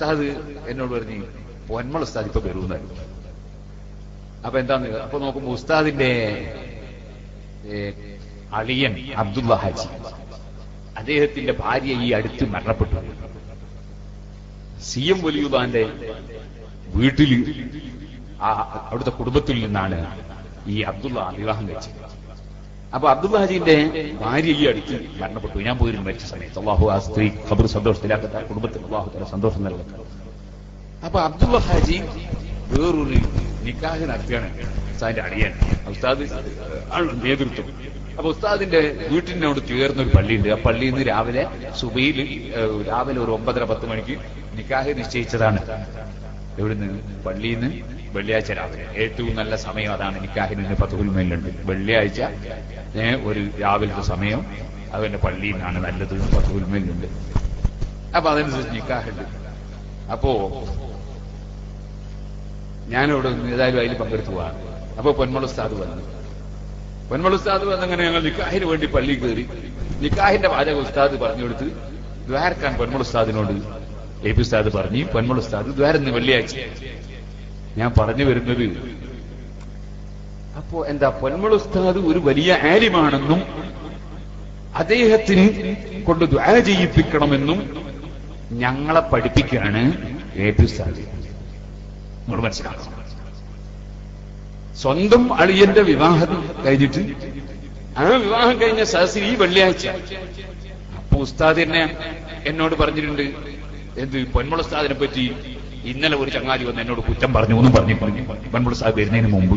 ഉസ്താദ് എന്നോട് പറഞ്ഞു പൊന്മൾ ഉസ്താദ് ഇപ്പൊ വരുമെന്നായിരുന്നു അപ്പൊ എന്താന്ന് അപ്പൊ നോക്കുമ്പോ ഉസ്താദിന്റെ അളിയൻ അബ്ദുള്ള ഹാജി അദ്ദേഹത്തിന്റെ ഭാര്യ ഈ അടുത്ത് മരണപ്പെട്ടു. സി എം വലിയുദാന്റെ വീട്ടിൽ ആ അവിടുത്തെ കുടുംബത്തിൽ നിന്നാണ് ഈ അബ്ദുള്ള വിവാഹം കഴിച്ചത്. അപ്പൊ അബ്ദുള്ള ഹാജിന്റെ ഭാര്യ ഈ അടുത്ത് മരണപ്പെട്ടു. ഞാൻ പോയിരുന്നു മരിച്ച സമയത്ത്. അള്ളാഹു ആ സ്ത്രീ ഖബർ സന്തോഷത്തിലാക്കട്ടെ. കുടുംബത്തിന് അള്ളാഹു തല സന്തോഷം നൽകട്ടെ. അപ്പൊ അബ്ദുള്ള ഹാജി വേറൊരു നിക്കാഹ് നടത്തിയാണ് ഉസ്താദിന്റെ അടിയൻ. ഉസ്താദ് നേതൃത്വം. അപ്പൊ ഉസ്താദിന്റെ വീട്ടിനോട് ചേർന്ന ഒരു പള്ളിയുണ്ട്. ആ പള്ളിയിൽ നിന്ന് രാവിലെ സുബയിൽ രാവിലെ ഒരു ഒമ്പതര പത്ത് മണിക്ക് നിക്കാഹ് നിശ്ചയിച്ചതാണ്. എവിടുന്ന്? പള്ളിയിൽ നിന്ന് വെള്ളിയാഴ്ച രാവിലെ. ഏറ്റവും നല്ല സമയം അതാണ് നിക്കാഹിന് അഹിനെ പത്തുകുൽമേലുണ്ട് വെള്ളിയാഴ്ച ഒരു രാവിലത്തെ സമയം അതുപോലെ പള്ളിയിൽ നിന്നാണ് നല്ലത് പത്തുകുൽമേലുണ്ട് അപ്പൊ അതനുസരിച്ച് നിക്കാഹുണ്ട് അപ്പോ ഞാനിവിടെ ഏതായാലും അതിൽ പങ്കെടുത്തു പോവാണ്. അപ്പൊ പൊന്മളുസ്താദ് വന്നു. പൊന്മളുസ്താദ് വന്നങ്ങനെ ഞങ്ങൾ നിക്കാഹിന് വേണ്ടി പള്ളി കയറി നിക്കാഹിന്റെ വാചക ഉസ്താദ് പറഞ്ഞു കൊടുത്ത് ദ്വാരക്കാൻ പൊന്മളുസ്താദിനോട് എ പി ഉസ്താദ് പറഞ്ഞു പൊന്മളുസ്താദ് ദ്വാരന്ന് വെള്ളിയാഴ്ച. ഞാൻ പറഞ്ഞു വരുന്നത് അപ്പോ എന്താ പൊന്മളുസ്താദ് ഒരു വലിയ ആലിമാണെന്നും അദ്ദേഹത്തിന് കൊണ്ട് ദ്വാര ചെയ്യിപ്പിക്കണമെന്നും ഞങ്ങളെ പഠിപ്പിക്കുകയാണ് എ പി മനസ്സിലാക്കണം. സ്വന്തം അളിയന്റെ വിവാഹം കഴിഞ്ഞിട്ട് ആ വിവാഹം കഴിഞ്ഞ സദസ്സിൽ ഈ വെള്ളിയാഴ്ച. അപ്പൊ ഉസ്താദ് തന്നെ എന്നോട് പറഞ്ഞിട്ടുണ്ട് എന്ത് പൊന്മുള ഉസ്താദിനെ പറ്റി ഇന്നലെ ഒരു ചങ്ങാതി വന്ന് എന്നോട് കുറ്റം പറഞ്ഞു ഒന്നും പറഞ്ഞു പറഞ്ഞു പൊന്മുള സാഹിബ് വരുന്നതിന് മുമ്പ്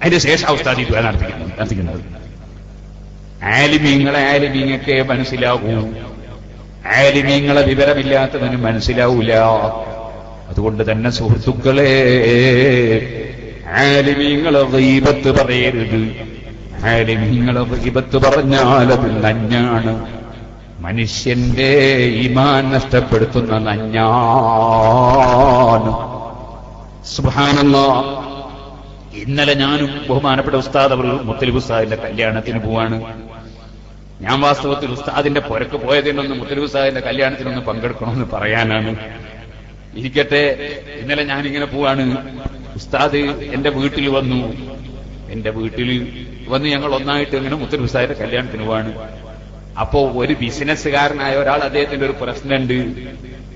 അതിന്റെ ശേഷം ഉസ്താദ് നടത്തിക്കുന്നത് നടത്തിക്കുന്നത് ആലിമീങ്ങളെ ആലിമീങ്ങൊക്കെ മനസ്സിലാകൂ ആലിമീങ്ങളെ വിവരമില്ലാത്തവന് മനസ്സിലാവൂല. അതുകൊണ്ട് തന്നെ സുഹൃത്തുക്കളെ ആലിമീങ്ങളെ ദൈവത്ത് പറയരുത്. ആലിമീങ്ങളെ ദൈവത്ത് പറഞ്ഞാൽ അത് നഞ്ഞാണ്. മനുഷ്യന്റെ ഇമാൻ നഷ്ടപ്പെടുത്തുന്ന നഞ്ഞാനും സുബാനല്ലോ ഇന്നലെ ഞാനും ബഹുമാനപ്പെട്ട ഉസ്താദ് അവർ മുത്തലിബ് ഉസ്താദിന്റെ കല്യാണത്തിന് പോവാണ്. ഞാൻ വാസ്തവത്തിൽ ഉസ്താദിന്റെ പുരക്ക് പോയതിനൊന്ന് മുത്തലിബ് ഉസ്താദിന്റെ കല്യാണത്തിനൊന്ന് പങ്കെടുക്കണമെന്ന് പറയാനാണ്. ഇരിക്കട്ടെ ഇന്നലെ ഞാനിങ്ങനെ പോവാണ്. ഉസ്താദ് എന്റെ വീട്ടിൽ വന്നു. എന്റെ വീട്ടിൽ വന്ന് ഞങ്ങൾ ഒന്നായിട്ട് ഇങ്ങനെ മുത്തലിബ് ഉസ്താദിന്റെ കല്യാണത്തിന് പോവാണ്. അപ്പോ ഒരു ബിസിനസ്സുകാരനായ ഒരാൾ അദ്ദേഹത്തിന്റെ ഒരു പ്രശ്നമുണ്ട്.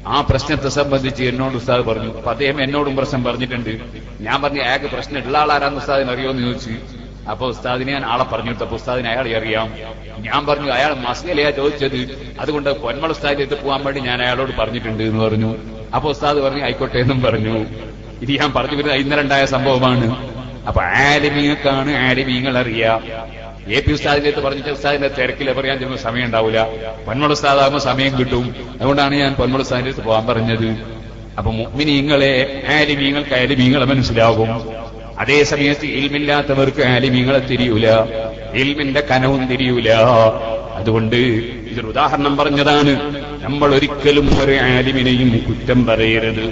ആ പ്രശ്നത്തെ സംബന്ധിച്ച് എന്നോട് ഉസ്താദ് പറഞ്ഞു അപ്പൊ അദ്ദേഹം എന്നോടും പ്രശ്നം പറഞ്ഞിട്ടുണ്ട്. ഞാൻ പറഞ്ഞു അയാൾക്ക് പ്രശ്നം ഉള്ള ആളാരാന്ന് ഉസ്താദിന് അറിയോന്ന് ചോദിച്ചു. അപ്പൊ ഉസ്താദിനെ ഞാൻ ആളെ പറഞ്ഞു അപ്പൊ ഉസ്താദിനെ അയാളെ അറിയാം. ഞാൻ പറഞ്ഞു അയാൾ മസ്കലയാ ചോദിച്ചത്. അതുകൊണ്ട് പൊന്മള ഉസ്താദിന്റെ അടുത്ത് പോകാൻ വേണ്ടി ഞാൻ അയാളോട് പറഞ്ഞിട്ടുണ്ട് എന്ന് പറഞ്ഞു. അപ്പൊ ഉസ്താദ് പറഞ്ഞു ആയിക്കോട്ടെ എന്നും പറഞ്ഞു. ഇത് ഞാൻ പറഞ്ഞു വരുന്നത് ഇന്നലെ ഉണ്ടായ സംഭവമാണ്. അപ്പൊ ആലിമീങ്ങൾക്കാണ് ആലിമീങ്ങൾ അറിയാം എ പി ഉസ്താദിന്റെ അടുത്ത് പറഞ്ഞിട്ട് ഉസ്താദിന്റെ തിരക്കിൽ പറയാൻ ചിലപ്പോൾ സമയം ഉണ്ടാവില്ല പൊന്മുള ഉസ്താദാകുമ്പോൾ സമയം കിട്ടും. അതുകൊണ്ടാണ് ഞാൻ പൊന്മുള ഉസ്താദിന്റെ അടുത്ത് പോകാൻ പറഞ്ഞത്. അപ്പൊ മുഗ്മിനീങ്ങളെ ആലിമീങ്ങൾക്ക് ആലിമീങ്ങളെ മനസ്സിലാകും. അതേ സമയത്ത് ഇൽമില്ലാത്തവർക്ക് ആലിമീങ്ങളെ തിരിയൂല. ഇൽമിന്റെ കനവും തിരിയൂല. അതുകൊണ്ട് ഇതൊരു ഉദാഹരണം പറഞ്ഞതാണ്. നമ്മൾ ഒരിക്കലും ഒരു ആലിമിനെയും കുറ്റം പറയരുത്.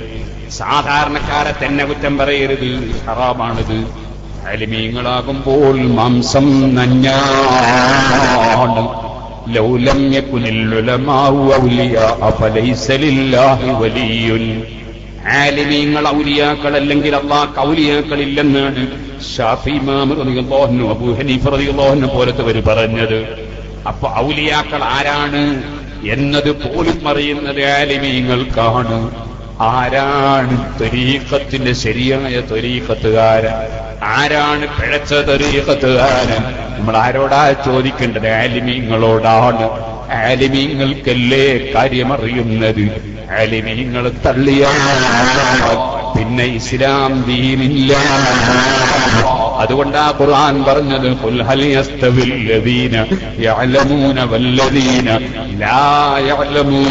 സാധാരണക്കാരെ തന്നെ കുറ്റം പറയരുത്. ഹറാമാണിത്. അലിമീങ്ങളാകുമ്പോൾ മാംസം നഞ്ഞാണ് ലൗലം ആലിമീങ്ങൾ ഔലിയാക്കൾ അല്ലെങ്കിൽ അള്ളാഹ് ഷാഫി ഇമാം റളിയല്ലാഹു അബൂ ഹനീഫ റളിയല്ലാഹു പറഞ്ഞത്. അപ്പൊ ഔലിയാക്കൾ ആരാണ്? എന്നത് പോലും അറിയുന്നത് ആലിമീങ്ങൾക്കാണ്. ആരാണ് ത്വരീഖത്തിന്റെ ശരിയായ ത്വരീഖത്തുകാരൻ ആരാണ് പിഴച്ച ത്വരീഖത്തുകാരൻ നമ്മൾ ആരോടാ ചോദിക്കേണ്ടത്? ആലിമീങ്ങളോടാണ്. ആലിമീങ്ങൾക്കല്ലേ കാര്യമറിയുന്നത്? ആലിമീങ്ങൾ തള്ളിയാൽ പിന്നെ ഇസ്ലാം ദീനില്ല. അതുകൊണ്ടാ ഖുർആൻ പറഞ്ഞത് യഅലമൂന വല്ലദീന ലാ യഅലമൂൻ.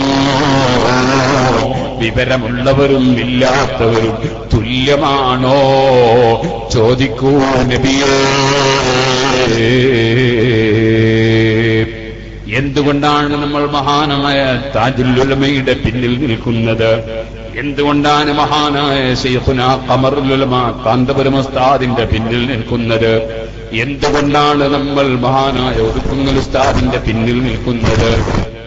വിവരമുള്ളവരും ഇല്ലാത്തവരും തുല്യമാണോ? ചോദിക്കൂ നബിയേ. എന്തുകൊണ്ടാണ് നമ്മൾ മഹാനായ താജുല്ലുലമയുടെ പിന്നിൽ നിൽക്കുന്നത്? എന്തുകൊണ്ടാണ് മഹാനായ ഷെയ്ഖുന കമറുലുലമ കാന്തപുരമസ്താദിന്റെ പിന്നിൽ നിൽക്കുന്നത്? എന്തുകൊണ്ടാണ് നമ്മൾ മഹാനായ ഒതുക്കുങ്ങൽ ഉസ്താദിന്റെ പിന്നിൽ നിൽക്കുന്നത്?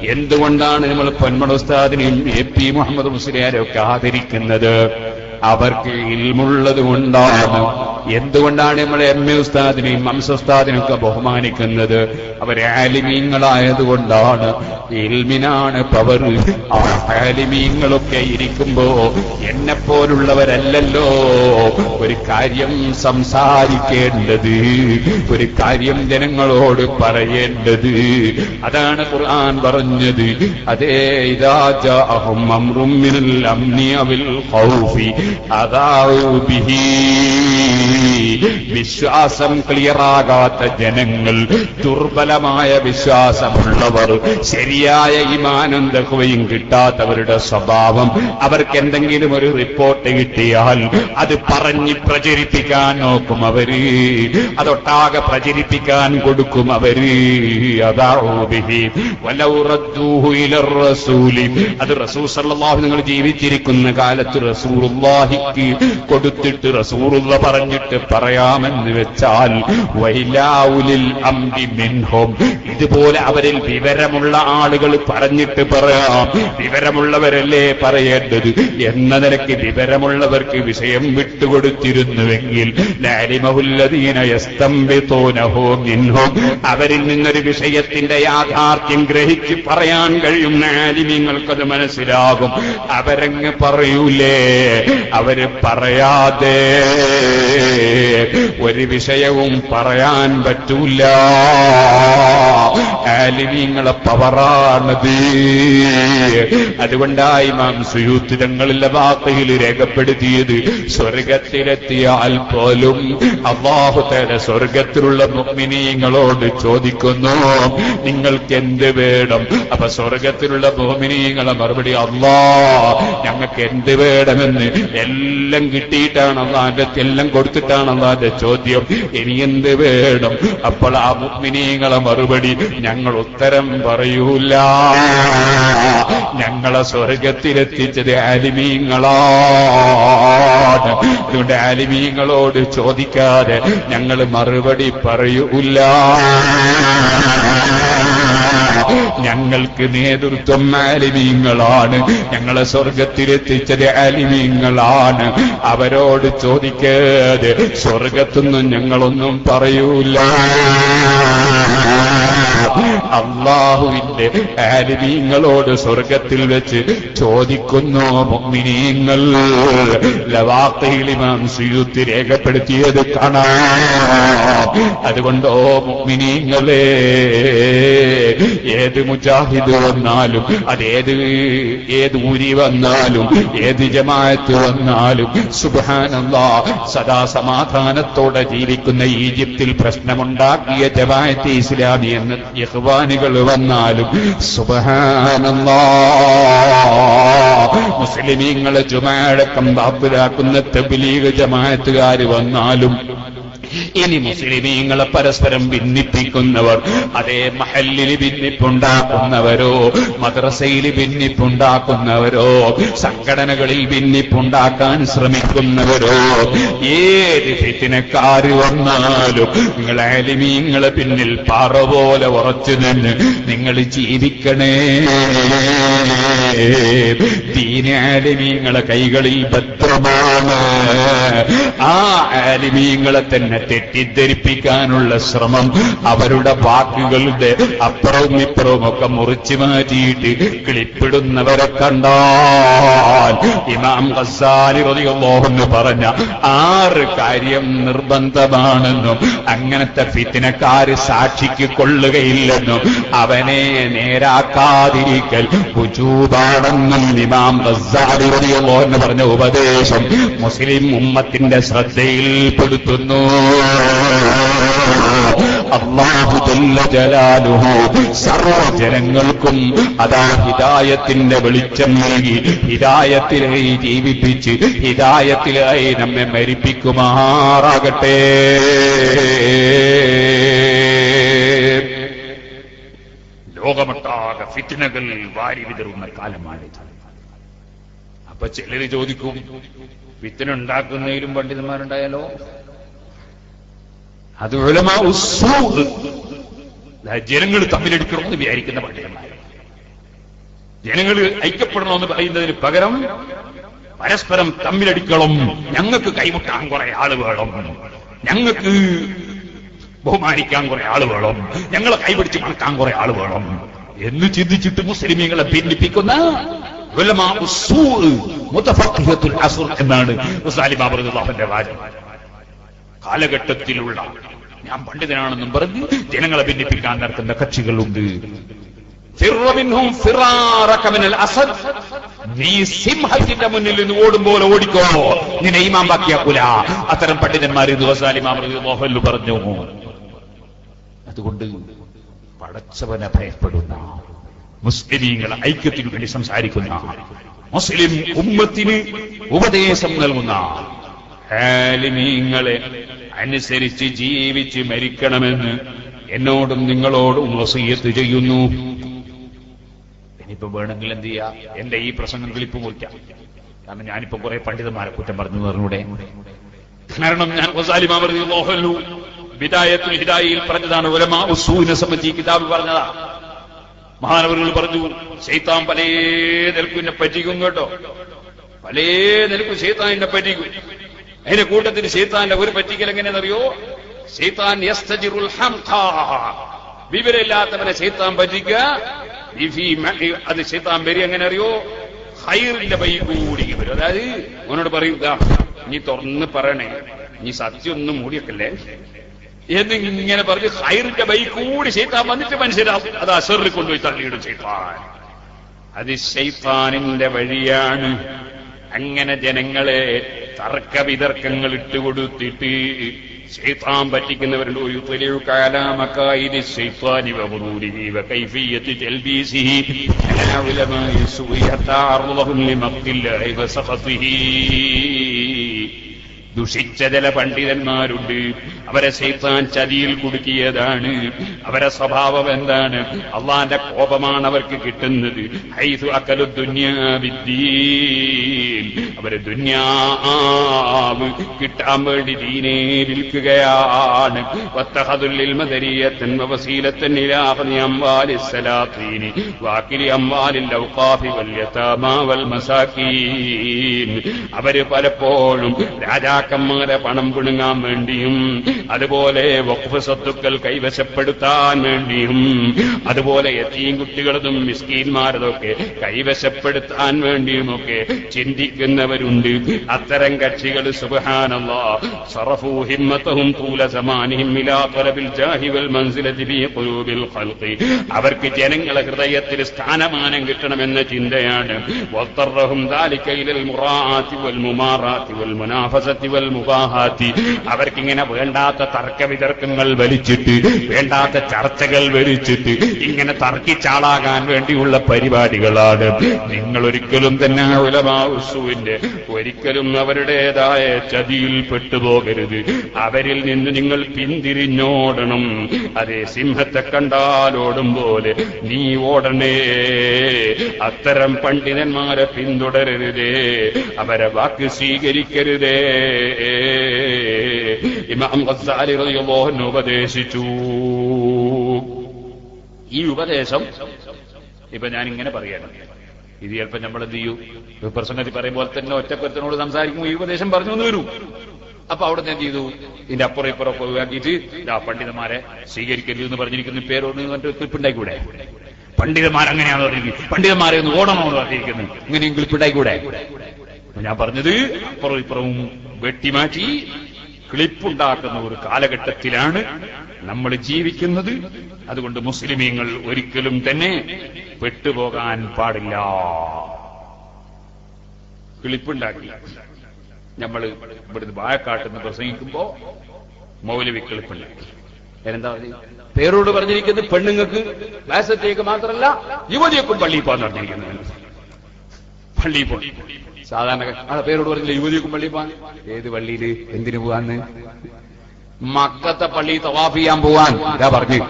എന്തുകൊണ്ടാണ് നമ്മൾ പൊന്മട ഉസ്താദിനെയും എ പി മുഹമ്മദ് മുസ്ലിയാരെയൊക്കെ ആദരിക്കുന്നത്? അവർക്ക് ഇൽമുള്ളത് കൊണ്ടാണ് എന്തുകൊണ്ടാണ് നമ്മൾ എം എ ഉസ്താദിനെയും ഹംസ ഉസ്താദിനെയും ഒക്കെ ബഹുമാനിക്കുന്നത്? അവരെ ആലിമീങ്ങളായതുകൊണ്ടാണ്. ഇൽമിനാണ് പവർ. ആ ആലിമീങ്ങളൊക്കെ ഇരിക്കുമ്പോ എന്നെ പോലുള്ളവരല്ലല്ലോ ഒരു കാര്യം സംസാരിക്കേണ്ടത് ഒരു കാര്യം ജനങ്ങളോട് പറയേണ്ടത്. അതാണ് ഖുർആൻ പറഞ്ഞത്. അതേ ഇതാ ജാഅഹും അംറും മിനൽ അംനി ഖൗഫി അദാഉ ബിഹി. വിശ്വാസം ക്ലിയറാകാത്ത ജനങ്ങൾ ദുർബലമായ വിശ്വാസമുള്ളവർ ശരിയായ ഇമാനന്ദഹുവയും കിട്ടാത്തവരുടെ സ്വഭാവം. അവർക്ക് എന്തെങ്കിലും ഒരു റിപ്പോർട്ട് കിട്ടിയാൽ അത് പറഞ്ഞ് പ്രചരിപ്പിക്കാൻ നോക്കും അവർ. അതൊട്ടാകെ പ്രചരിപ്പിക്കാൻ കൊടുക്കും അവർ. അത് റസൂൽ സല്ലല്ലാഹു നിങ്ങൾ ജീവിച്ചിരിക്കുന്ന കാലത്ത് റസൂറുല്ലാഹിക്ക് കൊടുത്തിട്ട് റസൂറുള്ള പറഞ്ഞിട്ട് പറയാമെന്ന് വെച്ചാൽ വൈലാവുലിൽ അമ്പി മിൻഹോം. ഇതുപോലെ അവരിൽ വിവരമുള്ള ആളുകൾ പറഞ്ഞിട്ട് പറയാം. വിവരമുള്ളവരല്ലേ പറയേണ്ടത്? എന്ന നിലയ്ക്ക് വിവരമുള്ളവർക്ക് വിഷയം വിട്ടുകൊടുത്തിരുന്നുവെങ്കിൽ അവരിൽ നിന്നൊരു വിഷയത്തിന്റെ യാഥാർത്ഥ്യം ഗ്രഹിച്ച് പറയാൻ കഴിയുന്ന നാലിമ്യങ്ങൾക്കത് മനസ്സിലാകും. അവരങ്ങ് പറയൂലേ. അവർ പറയാതെ ഒരു വിഷയവും പറയാൻ പറ്റൂല. ആലിമീങ്ങളെ പവറാണത്. അതുകൊണ്ടായി മാം സുയൂത്തിരങ്ങളിലെ വാർത്തയിൽ രേഖപ്പെടുത്തിയത് സ്വർഗത്തിലെത്തിയാൽ പോലും അള്ളാഹുത്തേല സ്വർഗത്തിലുള്ള മുഗ്മിനീങ്ങളോട് ചോദിക്കുന്നു നിങ്ങൾക്ക് എന്ത് വേണം? അപ്പൊ സ്വർഗത്തിലുള്ള മോമിനീങ്ങളെ മറുപടി അള്ളാ ഞങ്ങൾക്ക് എന്ത് വേണമെന്ന് എല്ലാം കിട്ടിയിട്ടാണ് അള്ളാന്റെ എല്ലാം കൊടുത്തിട്ടാണ് അള്ളാന്റെ ചോദ്യം. ഇനി എന്ത് വേണം? അപ്പോൾ ആ മുഗ്മിനീങ്ങളെ മറുപടി ഞങ്ങൾ ഉത്തരം പറയൂല. ഞങ്ങളെ സ്വർഗത്തിലെത്തിച്ചത് ആലിമീങ്ങളാണ്. അതുകൊണ്ട് ആലിമീങ്ങളോട് ചോദിക്കാതെ ഞങ്ങൾ മറുപടി പറയൂല. ഞങ്ങൾക്ക് നേതൃത്വം ആലിമീങ്ങളാണ്. ഞങ്ങളെ സ്വർഗത്തിലെത്തിച്ചത് ആലിമീങ്ങളാണ്. അവരോട് ചോദിക്കാതെ സ്വർഗത്തൊന്നും ഞങ്ങളൊന്നും പറയൂല. അള്ളാഹുവിന്റെ ആലിമീങ്ങളോട് സ്വർഗത്തിൽ വെച്ച് ചോദിക്കുന്നു മൊമ്മിനീങ്ങൾ ലവാക്കയിലിമാം സുയുത്തി രേഖപ്പെടുത്തിയത് കാണാ. അതുകൊണ്ടോ ഓ മുഗ്മിനീങ്ങളെ ഏത് മുജാഹിദ് വന്നാലും അതേത് ഏത് ഊരി വന്നാലും ഏത് ജമാഅത്ത് വന്നാലും സുബാനല്ലാ സദാ സമാധാനത്തോടെ ജീവിക്കുന്ന ഈജിപ്തിൽ പ്രശ്നമുണ്ടാക്കിയ ജമാഅത്ത് ഇസ്ലാമി എന്ന് യഹ്വാനികൾ വന്നാലും സുബഹാനല്ലാ. മുസ്ലിമീങ്ങളെ ജുമാഴക്കം ബാബുലാക്കുന്ന തബ്ലീഗ് ജമാഅത്തുകാർ വന്നാലും ഇനി മുസ്ലിമീങ്ങളെ പരസ്പരം ഭിന്നിപ്പിക്കുന്നവർ അതേ മഹല്ലിൽ ഭിന്നിപ്പുണ്ടാക്കുന്നവരോ മദ്രസയിൽ ഭിന്നിപ്പുണ്ടാക്കുന്നവരോ സംഘടനകളിൽ ഭിന്നിപ്പുണ്ടാക്കാൻ ശ്രമിക്കുന്നവരോ ഏത് ഫിത്തിനക്കാര് വന്നാലും നിങ്ങൾ ആലിമീങ്ങളെ പിന്നിൽ പാറ പോലെ ഉറച്ചു നിന്ന് നിങ്ങൾ ജീവിക്കണേ. ദീനാലിമീങ്ങളെ കൈകളിൽ ഭദ്രമാണ്. ആ ആലിമീങ്ങളെ തന്നെ തെറ്റിദ്ധരിപ്പിക്കാനുള്ള ശ്രമം അവരുടെ വാക്കുകളുടെ അപ്പുറവും ഇപ്പുറവും ഒക്കെ മുറിച്ചു മാറ്റിയിട്ട് ക്ലിപ്പിടുന്നവരെ കണ്ടാൽ ഇമാം ഹസാലി റളിയല്ലാഹു പറഞ്ഞ ആറ് കാര്യം നിർബന്ധമാണെന്നും അങ്ങനത്തെ ഫിത്തിനക്കാര് സാക്ഷിക്ക് കൊള്ളുകയില്ലെന്നും അവനെ നേരാക്കാതിരിക്കൽ ഉജൂബാണെന്നും ഇമാം എന്ന് പറഞ്ഞ ഉപദേശം മുസ്ലിം ഉമ്മത്തിന്റെ ശ്രദ്ധയിൽപ്പെടുത്തുന്നു അള്ളാഹു ജല്ല ജലാലുഹു സർവജനങ്ങൾക്കും അതാ ഹിദായത്തിന്റെ വെളിച്ചം നൽകി ഹിതായത്തിലായി ജീവിപ്പിച്ച് ഹിതായത്തിലായി നമ്മെ മരിപ്പിക്കുമാറാകട്ടെ. ഫിറ്റ്നകൾ വാരി വിതറുന്ന കാലമാണിത്. അപ്പൊ ചിലര് ചോദിക്കും വിത്തിന ഉണ്ടാക്കുന്നതിലും പണ്ഡിതന്മാരുണ്ടായാലോ? അത് ജനങ്ങൾ തമ്മിലെടുക്കണമെന്ന് വിചാരിക്കുന്ന പണ്ഡിതന്മാർ ജനങ്ങൾ ഐക്യപ്പെടണമെന്ന് പറയുന്നതിന് പകരം പരസ്പരം തമ്മിലടിക്കണം. ഞങ്ങൾക്ക് കൈമുട്ടാൻ കുറെ ആൾ വേണം. ഞങ്ങൾക്ക് ബഹുമാനിക്കാൻ കുറെ ആൾ വേണം. ഞങ്ങളെ കൈപിടിച്ച് മണക്കാൻ കുറെ ആൾ വേണം. എന്ന് ചിന്തിച്ചിട്ട് മുസ്ലിമീങ്ങളെ ഭിന്നിപ്പിക്കുന്ന എന്നാണ് കാലഘട്ടത്തിലുള്ള ഞാൻ പണ്ഡിതനാണെന്നും പറഞ്ഞ് ജനങ്ങളെ ഭിന്നിപ്പിക്കാൻ നടക്കുന്ന കക്ഷികളുണ്ട്. നീ സിംഹത്തിന്റെ മുന്നിൽ നിന്ന് ഓടുമ്പോൾ ഓടിക്കോ. നിന്നെ ഇമാം ബാക്കിയാക്കൂല. അത്തരം പണ്ഡിതന്മാർ പറഞ്ഞു. അതുകൊണ്ട് പടച്ചവനെ ഭയപ്പെടുന്ന മുസ്ലിമീങ്ങൾ ഐക്യത്തിനു വേണ്ടി സംസാരിക്കുന്ന മുസ്ലിം ഉമ്മത്തിന് ഉപദേശം നൽകുന്ന ആലിമീങ്ങളെ അനുസരിച്ച് ജീവിച്ച് മരിക്കണമെന്ന് എന്നോടും നിങ്ങളോടും വസീയത്ത് ചെയ്യുന്നു. ഇനിയിപ്പോ വേണമെങ്കിൽ എന്ത് ചെയ്യാ? എന്റെ ഈ പ്രസംഗം വിളിപ്പ് മുറിക്കാം കാരണം ഞാനിപ്പോ കുറെ പണ്ഡിതന്മാരെ കുറ്റം പറഞ്ഞു പറഞ്ഞൂടെ. കാരണം ഞാൻ വിദായത്തുൽ ഹിദായിയിൽ പറഞ്ഞതാണ് ഉലമാ ഉസൂനെ സംബന്ധിച്ച് കിതാബ് പറഞ്ഞതാ. മഹാനവറുകൾ പറഞ്ഞു ശൈത്താൻ പലേ നിലക്കും എന്നെ പറ്റിക്കും കേട്ടോ. പലേ നിലക്കും ശൈത്താൻ എന്നെ പറ്റിക്കും. അതിന്റെ കൂട്ടത്തിൽ ശൈത്താന്റെ ഒരു പറ്റിക്കൽ എങ്ങനെയെന്നറിയോ ശൈത്താൻ. വിവരമില്ലാത്തവനെ ശൈത്താൻ മ- അത് ശൈത്താൻ വരി എങ്ങനെ അറിയോ ഹൈറിന്റെ പൈ കൂടി വരും. അതായത് അവനോട് പറയും "ദാ, നീ തുറന്ന് പറയണേ. നീ സത്യം ഒന്നും മൂടിയൊക്കല്ലേ എന്ന് ഇങ്ങനെ പറഞ്ഞ് ഹൈറിന്റെ ബൈ കൂടി വന്നിട്ട് മനസ്സിലാവും അത് അസറിൽ കൊണ്ടുപോയി തള്ളിയിടും ശൈത്താൻ. അത് ശൈത്താനിന്റെ വഴിയാണ്. അങ്ങനെ ജനങ്ങളെ തർക്ക വിതർക്കങ്ങൾ ഇട്ടുകൊടുത്തിട്ട് ശൈത്താൻ പറ്റിക്കുന്നവരുടെ ഒരു തെളിവ് കാലാമക്കായി ശൈത്താനി ദുഷിച്ച ചില പണ്ഡിതന്മാരുണ്ട്. അവരെ ശൈത്താൻ ചതിയിൽ കുടുക്കിയതാണ്. അവരെ സ്വഭാവം എന്താണ്? അള്ളാന്റെ കോപമാണ് അവർക്ക് കിട്ടുന്നത്. ഹൈസു അക്കലു ദുന്യാവിദ്ദീൻ അവർ ദുന്യാവ് കിട്ടാൻ വേണ്ടി ദീനേ വിൽക്കുകയാണ്. അവർ പലപ്പോഴും രാജാക്കന്മാരെ പണം പിണുങ്ങാൻ വേണ്ടിയും അതുപോലെ വഖഫ് സ്വത്തുക്കൾ കൈവശപ്പെടുത്താൻ വേണ്ടിയും അതുപോലെ എത്തിയും കുട്ടികളതും മിസ്കീന്മാരതൊക്കെ കൈവശപ്പെടുത്താൻ വേണ്ടിയുമൊക്കെ ചിന്തിക്കുന്നവരുണ്ട്. അത്തരം കക്ഷികൾ സുബ്ഹാനല്ലാ അവർക്ക് ജനങ്ങളെ ഹൃദയത്തിൽ സ്ഥാനമാനം കിട്ടണമെന്ന ചിന്തയാണ്. അവർക്കിങ്ങനെ ദാലിക വേണ്ടാത്ത തർക്ക വിതർക്കങ്ങൾ വലിച്ചിട്ട് വേണ്ടാത്ത ചർച്ചകൾ വലിച്ചിട്ട് ഇങ്ങനെ തർക്കിച്ചാളാകാൻ വേണ്ടിയുള്ള പരിപാടികളാണ്. നിങ്ങൾ ഒരിക്കലും തന്നെ ഉലമാവുസുവിന്റെ ഒരിക്കലും അവരുടേതായ ചതിയിൽ പെട്ടുപോകരുത്. അവരിൽ നിന്ന് നിങ്ങൾ പിന്തിരിഞ്ഞോടണം. അതേ സിംഹത്തെ കണ്ടാലോടും പോലെ നീ ഓടണേ. അത്തരം പണ്ഡിതന്മാരെ പിന്തുടരരുതേ. അവരെ വാക്ക് സ്വീകരിക്കരുതേ. ഇമാം ഗസാലി റളിയല്ലാഹു അൻഹു ഉപദേശിച്ചു. ഈ ഉപദേശം ഇപ്പൊ ഞാൻ ഇങ്ങനെ പറയാണ്. ഇത് ചിലപ്പോൾ നമ്മൾ എന്ത് ചെയ്യൂ? പ്രസംഗത്തിൽ പറയുമ്പോൾ തന്നെ ഒറ്റക്കൊരുത്തനോട് സംസാരിക്കുമ്പോൾ ഈ ഉപദേശം പറഞ്ഞു എന്ന് വരൂ. അപ്പൊ അവിടെ എന്ത് ചെയ്തു? ഇതിന്റെ അപ്പുറം ഇപ്പുറം പോകാക്കിയിട്ട് ഇതാ പണ്ഡിതന്മാരെ സ്വീകരിക്കരുത് എന്ന് പറഞ്ഞിരിക്കുന്ന പേരോട് ക്ലിപ്പുണ്ടായിക്കൂടെ? പണ്ഡിതന്മാർ അങ്ങനെയാണ് പറഞ്ഞിരിക്കുന്നത്? പണ്ഡിതന്മാരെ ഒന്ന് ഓടണമെന്ന് പറഞ്ഞിരിക്കുന്നത്? ഇങ്ങനെയും ക്ലിപ്പുണ്ടായിക്കൂടെ? ഞാൻ പറഞ്ഞത് അപ്പുറം ഇപ്പുറവും വെട്ടിമാറ്റി ക്ലിപ്പുണ്ടാക്കുന്ന ഒരു കാലഘട്ടത്തിലാണ് നമ്മൾ ജീവിക്കുന്നത്. അതുകൊണ്ട് മുസ്ലിമീങ്ങൾ ഒരിക്കലും തന്നെ പെട്ടുപോകാൻ പാടില്ല. ക്ലിപ്പുണ്ടാക്കി നമ്മൾ ഇവിടുന്ന് വാഴക്കാട്ട് നിന്ന് പ്രസംഗിക്കുമ്പോ മൗലവി ക്ലിപ്പുണ്ടാക്കി എന്താ പേരോട് പറഞ്ഞിരിക്കുന്നത് പെണ്ണുങ്ങൾക്ക് വാസത്തേക്ക് മാത്രമല്ല യുവതിയൊക്കെ പള്ളിയിൽ പോകാൻ പറഞ്ഞിരിക്കുന്നത്. പള്ളിയിൽ പോയി. സാധാരണ ആ പേരോട് പറഞ്ഞില്ല യുവതിക്കും പള്ളി പോവാൻ? ഏത് പള്ളിയിൽ? എന്തിനു പോവാന്ന്? മക്കത്തെ പള്ളി തവാഫ് ചെയ്യാൻ പോവാൻ. ഇതാ പറഞ്ഞു.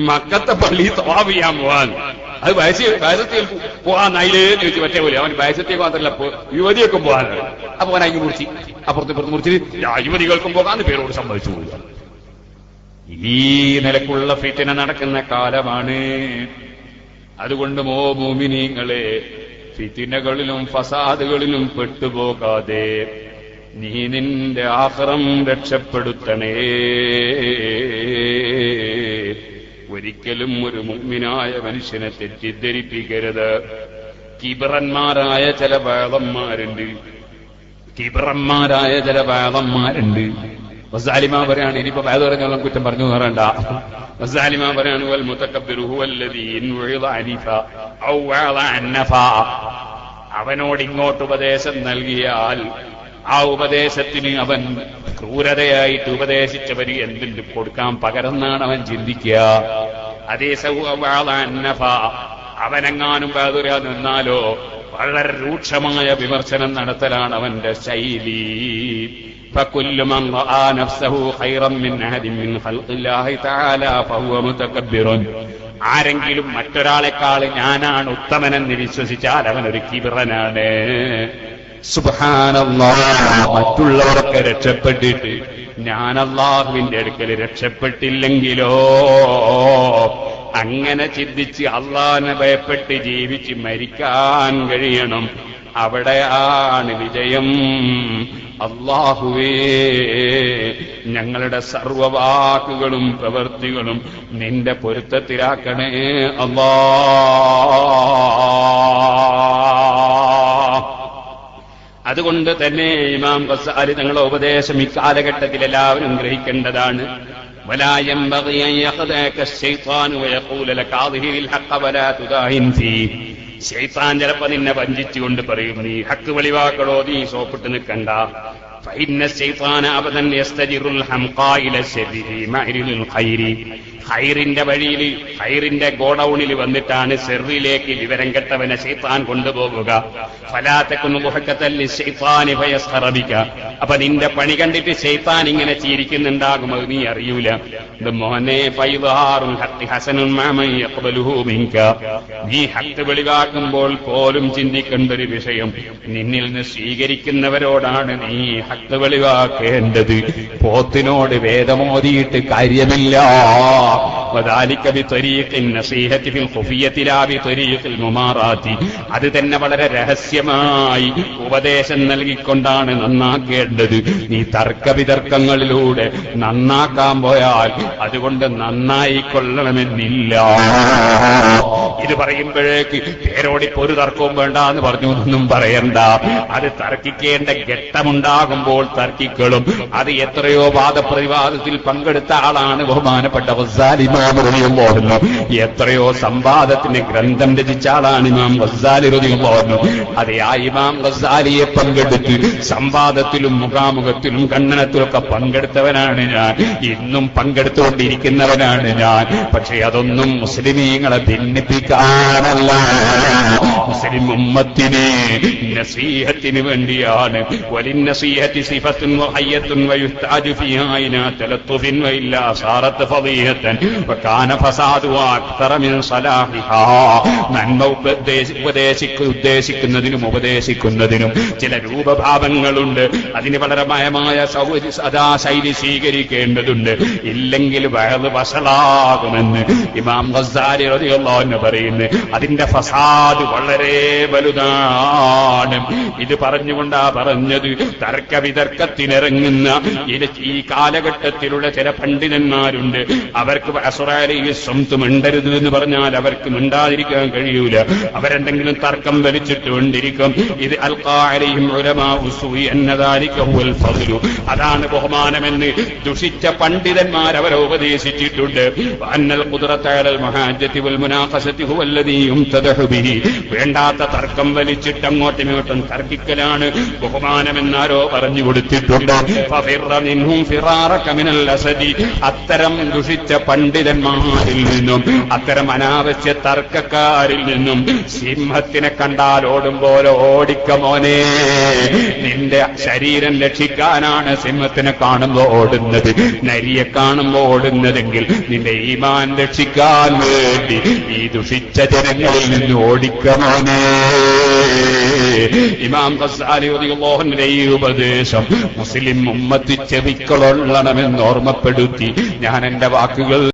മക്കത്തെ പള്ളി തവാഫ് ചെയ്യാൻ പോവാൻ. അത് വയസ്സ് വയസ്സത്തിൽ പോവാൻ അതിലേ ചോദിച്ചു പറ്റേ പോലെ. അവൻ വയസ്സത്തേക്ക് മാത്രമല്ല യുവതിയൊക്കെ പോകാൻ അപ്പൊ അവൻ അതിന് മുറിച്ച്. അപ്പുറത്ത് ഇപ്പുറത്ത് മുറിച്ച്. യുവതികൾക്കും പോകാന്ന് പേരോട് സമ്മതിച്ചു പോവുക. ഈ നിലക്കുള്ള ഫിറ്റിന നടക്കുന്ന കാലമാണ്. അതുകൊണ്ട് മോ മോമിനീങ്ങളെ ഫിത്തിനകളിലും ഫസാദുകളിലും പെട്ടുപോകാതെ നീ നിന്റെ ആഹ്റം രക്ഷപ്പെടുത്തണേ. ഒരിക്കലും ഒരു മുഗ്മിനായ മനുഷ്യനെ തെറ്റിദ്ധരിപ്പിക്കരുത്. കിബറന്മാരായ ചില വേളന്മാരുണ്ട് കിബറന്മാരായ ചില വേളന്മാരുണ്ട് വസാലിമ പറയാണ് ഇനിയിപ്പോ വേദ പറഞ്ഞോളം കുറ്റം പറഞ്ഞു പറയണ്ട വസാലിമ പറയാണ് വൽ അവനോട് ഇങ്ങോട്ട് ഉപദേശം നൽകിയാൽ ആ ഉപദേശത്തിന് അവൻ ക്രൂരതയായിട്ട് ഉപദേശിച്ചവന് എന്തിന് കൊടുക്കാൻ പകരന്നാണ് അവൻ ചിന്തിക്കുക. അതേ സൗ അവനെങ്ങാനും വേദുര നിന്നാലോ വളരെ രൂക്ഷമായ വിമർശനം നടത്തലാണ് അവന്റെ ശൈലി فكل من رأى نفسه خيرا من أحد من خلق الله تعالى فهو متكبر ആരെങ്കിലും മറ്റൊരാളെക്കാൾ ഞാനാണ് ഉത്തമനെന്ന് വിശ്വസിച്ചാൽ അവൻ ഒരു കിബിറനാണ് സുബാനല്ലാ മറ്റുള്ളവരൊക്കെ രക്ഷപ്പെട്ടിട്ട് ഞാൻ അള്ളാഹുവിന്റെ അടുക്കൽ രക്ഷപ്പെട്ടില്ലെങ്കിലോ അങ്ങനെ ചിന്തിച്ച് അള്ളാഹിനെ ഭയപ്പെട്ട് ജീവിച്ച് മരിക്കാൻ കഴിയണം. അവിടെയാണ് വിജയം. അള്ളാഹുവേ ഞങ്ങളുടെ സർവവാക്കുകളും പ്രവൃത്തികളും നിന്റെ പൊരുത്തത്തിലാക്കണേ അള്ളാ. അതുകൊണ്ട് തന്നെ ഇമാം ബസാരി തങ്ങളുടെ ഉപദേശം ഈ കാലഘട്ടത്തിൽ എല്ലാവരും ഗ്രഹിക്കേണ്ടതാണ്. ولا ينبغي أن يخدعك الشيطان ويقول لك أظهر الحق ولا تداهن فيه ശൈത്താൻ ചിലപ്പോ നിന്നെ വഞ്ചിച്ചുകൊണ്ട് പറയും നീ ഹക്ക് വെളിവാക്കടോ നീ സോപ്പിട്ട് നിൽക്കണ്ട فإن الشيطان أبدا يستجر الحمقى إلى الشر في معرض الخير ഹൈറിന്റെ വഴിയിൽ ഹൈറിന്റെ ഗോഡൌണിൽ വന്നിട്ടാണ് സെറിലേക്ക് വിവരം കെട്ടവനെ ശൈത്താൻ കൊണ്ടുപോകുക ഫലാത്തക്കുന്നു മുഹക്കത്തല്ലി ശൈത്താനി ഭയസ്ഹറബിക്ക അപ്പൊ നിന്റെ പണി കണ്ടിട്ട് ശൈത്താൻ ഇങ്ങനെ ചിരിക്കുന്നുണ്ടാകും അത് നീ അറിയൂല ഇത് മോനെ പൈതാറും ഹത്തി ഹസനും മാമൻ യഖ്ബലുഹു മിൻക നീ ഹത്ത് വെളിവാക്കുമ്പോൾ പോലും ചിന്തിക്കേണ്ട ഒരു വിഷയം നിന്നിൽ നിന്ന് സ്വീകരിക്കുന്നവരോടാണ് നീ ഹക്ക് വെളിവാക്കേണ്ടത്. പോത്തിനോട് വേദമോതിയിട്ട് കാര്യമില്ല. അത് തന്നെ വളരെ രഹസ്യമായി ഉപദേശം നൽകിക്കൊണ്ടാണ് നന്നാക്കേണ്ടത്. നീ തർക്കവിതർക്കങ്ങളിലൂടെ നന്നാക്കാൻ പോയാൽ അതുകൊണ്ട് നന്നായിക്കൊള്ളണമെന്നില്ല. ഇത് പറയുമ്പോഴേക്ക് പേരോടിപ്പോ ഒരു തർക്കവും വേണ്ട എന്ന് പറഞ്ഞു. ഒന്നും പറയണ്ട. അത് തർക്കിക്കേണ്ട ഘട്ടമുണ്ടാകും. ഘട്ടമുണ്ടാകുമ്പോൾ തർക്കിക്കളും. അത് എത്രയോ വാദപ്രതിവാദത്തിൽ പങ്കെടുത്ത ആളാണ് ബഹുമാനപ്പെട്ട വസാലിമാറിയുമ്പോകുന്നു എത്രയോ സംവാദത്തിന് ഗ്രന്ഥം രചിച്ച ആളാണ് ഇമാം ഗസാലി റതിയുമ്പോകുന്നു അതെ ആ ഇമാം ഗസാലിയെ പങ്കെടുത്ത് സംവാദത്തിലും മുഖാമുഖത്തിലും ഖണ്ഡനത്തിലൊക്കെ പങ്കെടുത്തവനാണ് ഞാൻ. ഇന്നും പങ്കെടുത്തുകൊണ്ടിരിക്കുന്നവനാണ് ഞാൻ. പക്ഷേ അതൊന്നും മുസ്ലിമീങ്ങളെ ഭിന്നിപ്പിക്കാനല്ല. മുസ്ലിം ഉമ്മത്തിന് നസീഹത്തിന് വേണ്ടിയാണ്. വലിന്നസീഹത്തി സിഫത്തുൻ വഹയ്യത്തുൻ വയുസ്താജു ഫിഹാ ഇനാ തലത്തുഫിൻ വഇല്ലാ സാറത്ത് ഫളീഹത്തൻ വകാന ഫസാദു അക്തറ മിൻ സലാഹിഹാ നന്മ ഉപദേശി ഉപദേശിക്ക ഉദ്ദേശിക്കുന്നതിനും ഉപദേശിക്കുന്നതിനും ചില രൂപഭാവങ്ങളുണ്ട്. അതിന് വളരെ മയമായ സൗകര്യ സദാ ശൈലി സ്വീകരിക്കേണ്ടതുണ്ട്. ഇല്ലെങ്കിൽ വയത് വഷളാകുമെന്ന് ഇമാം ഗസാരി അൻഹു പറയുന്നു. അതിന്റെ ഫസാദ് വളരെ വലുതാണ്. ഇത് പറഞ്ഞുകൊണ്ടാ പറഞ്ഞത്. തർക്ക വിതർക്കത്തിനിറങ്ങുന്ന ഇത് ഈ കാലഘട്ടത്തിലുള്ള ചില പണ്ഡിതന്മാരുണ്ട്. അവർക്ക് അസുറാലയിൽ സ്വന്തം മിണ്ടരുത് എന്ന് പറഞ്ഞാൽ അവർക്ക് മിണ്ടാതിരിക്കാൻ കഴിയൂല. അവരെന്തെങ്കിലും തർക്കം വലിച്ചിട്ട് കൊണ്ടിരിക്കും ഇത് അൽക്കാരെയും അതാണ് ബഹുമാനമെന്ന് ദുഷിച്ച പണ്ഡിതന്മാർ അവരെ ഉപദേശിച്ചിട്ടുണ്ട്. അന്നൽ കുതിരത്താഴൽ മഹാജത്തി വേണ്ടാത്ത തർക്കം വലിച്ചിട്ട് അങ്ങോട്ടും ഇങ്ങോട്ടും തർക്കിക്കലാണ് ബഹുമാനമെന്നാരോ പറഞ്ഞു കൊടുത്തിട്ടുണ്ട്. മിനൽ അസദി. അത്തരം ദുഷിച്ച പണ്ഡിതന്മാരിൽ നിന്നും അത്തരം അനാവശ്യ തർക്കക്കാരിൽ നിന്നും സിംഹത്തിനെ കണ്ടാൽ ഓടും പോലെ ഓടിക്ക മോനെ. നിന്റെ ശരീരം രക്ഷിക്കാനാണ് സിംഹത്തിനെ കാണുമ്പോ ഓടുന്നത്. നരിയെ കാണുമ്പോ ഓടുന്നതെങ്കിൽ നിന്റെ ഈമാൻ രക്ഷിക്കാൻ വേണ്ടി ഈ ദുഷിച്ച ജനങ്ങളിൽ നിന്ന് ഓടിക്ക മോനെ. ഇമാം ഖസാലി റളിയല്ലാഹുവിന്റെ ഉപദേശം മുസ്ലിം ഉമ്മത്തി ചെവിക്കൊള്ളണമെന്ന് ഓർമ്മപ്പെടുത്തി. ഞാൻ എന്റെ വാക്കുകൾ